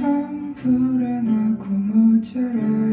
샴푸를 내고 모자를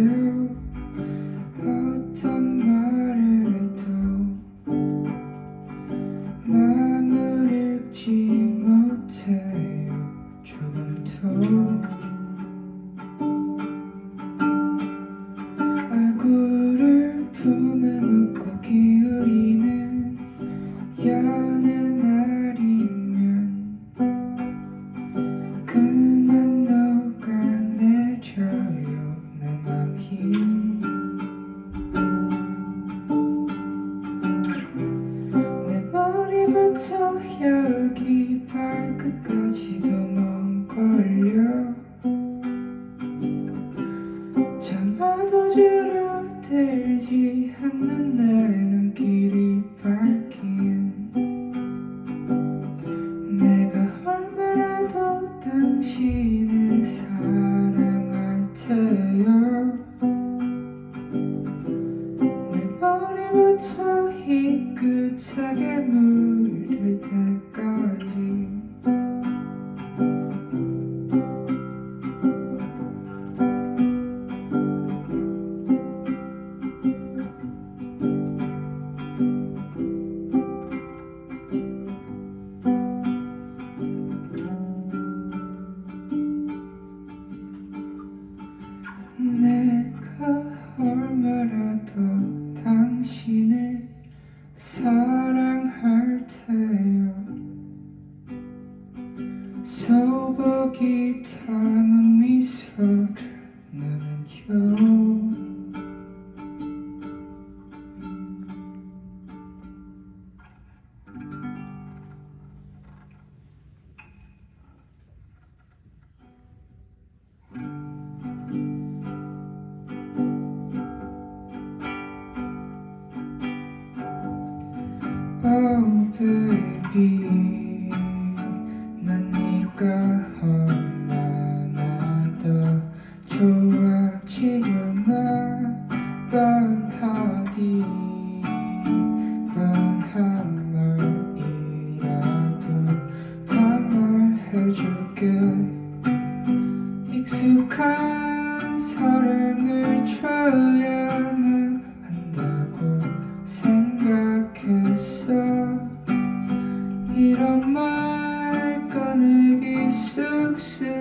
여기 발끝까지도 먼 걸려 잠 아서 줄어들지 않는 날. 소복이 담은 미소 Shoo.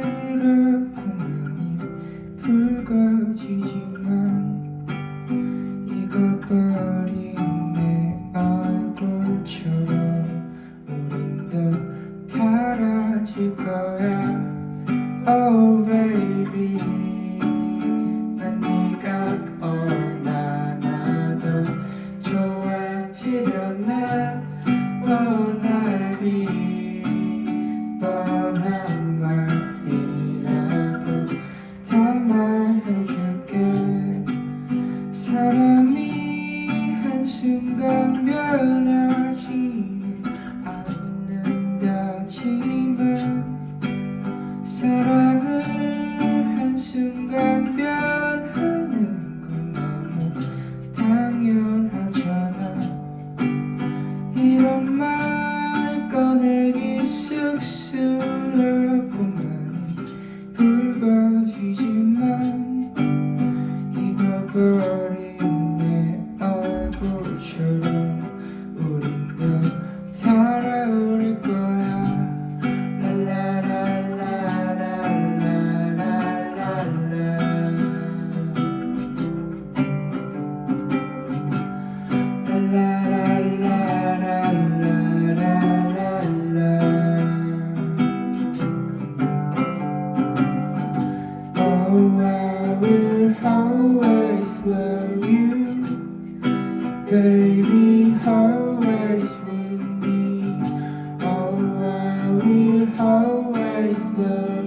always love.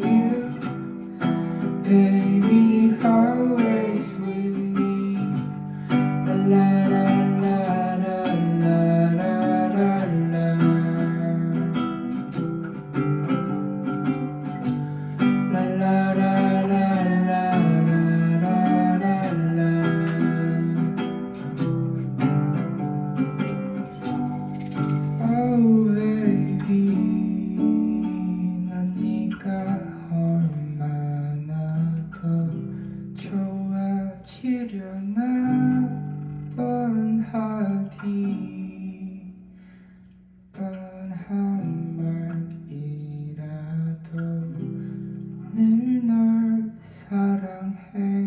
down her